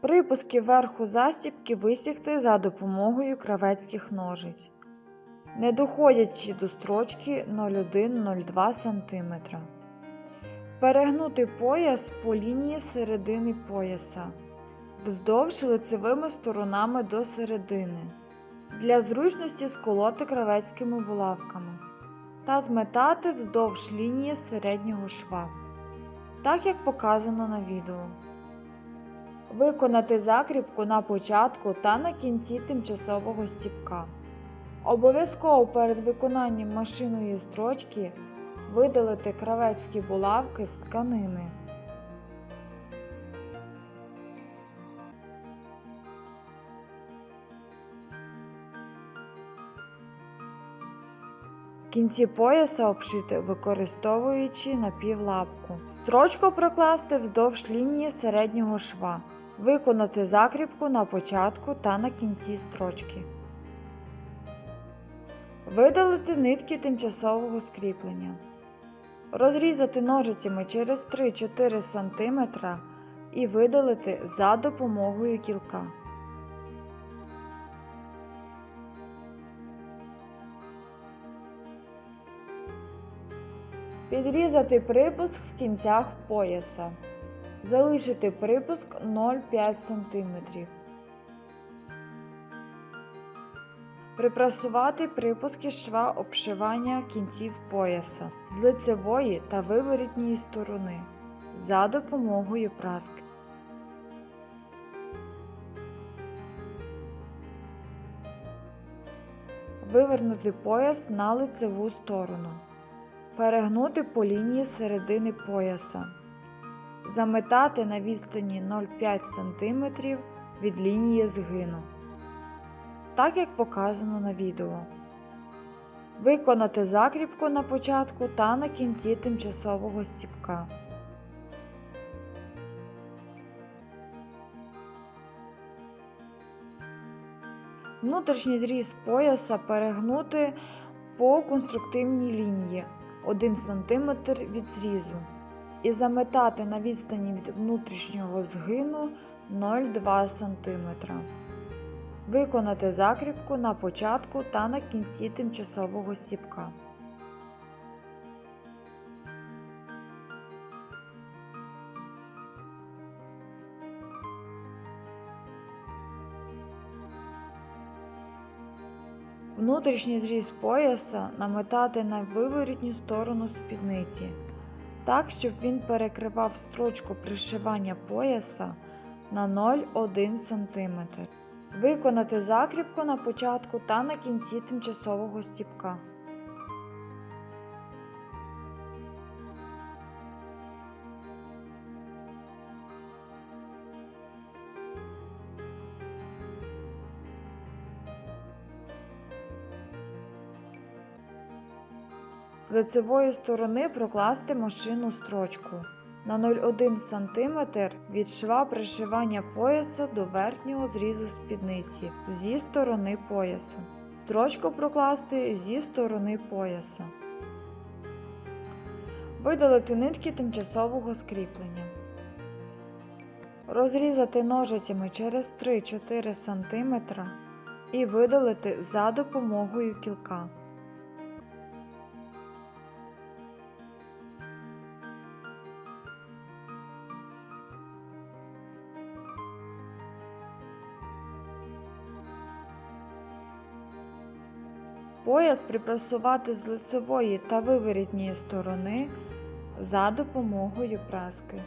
Припуски верху застібки висікти за допомогою кравецьких ножиць, не доходячи до строчки 0,1-0,2 см. Перегнути пояс по лінії середини пояса, вздовж лицевими сторонами до середини, для зручності сколоти кравецькими булавками. Та зметати вздовж лінії середнього шва, так як показано на відео. Виконати закріпку на початку та на кінці тимчасового стіпка. Обов'язково перед виконанням машинної строчки видалити кравецькі булавки з тканини. Кінці пояса обшити, використовуючи напівлапку. Строчку прокласти вздовж лінії середнього шва. Виконати закріпку на початку та на кінці строчки. Видалити нитки тимчасового скріплення. Розрізати ножицями через 3-4 см і видалити за допомогою кілка. Підрізати припуск в кінцях пояса. Залишити припуск 0,5 см. Припрасувати припуски шва обшивання кінців пояса з лицевої та виворітньої сторони за допомогою праски. Вивернути пояс на лицеву сторону. Перегнути по лінії середини пояса. Заметати на відстані 0,5 см від лінії згину. Так як показано на відео. Виконати закріпку на початку та на кінці тимчасового стіпка. Внутрішній зріз пояса перегнути по конструктивній лінії 1 см від зрізу і заметати на відстані від внутрішнього згину 0,2 см. Виконати закріпку на початку та на кінці тимчасового стіпка. Внутрішній зріз пояса наметати на виворітню сторону спідниці, так, щоб він перекривав строчку пришивання пояса на 0,1 см. Виконати закріпку на початку та на кінці тимчасового стіпка. З лицевої сторони прокласти машинну строчку на 0,1 см від шва пришивання пояса до верхнього зрізу спідниці зі сторони пояса. Строчку прокласти зі сторони пояса. Видалити нитки тимчасового скріплення. Розрізати ножицями через 3-4 см і видалити за допомогою кілка. Пояс припрасувати з лицевої та виворітньої сторони за допомогою праски.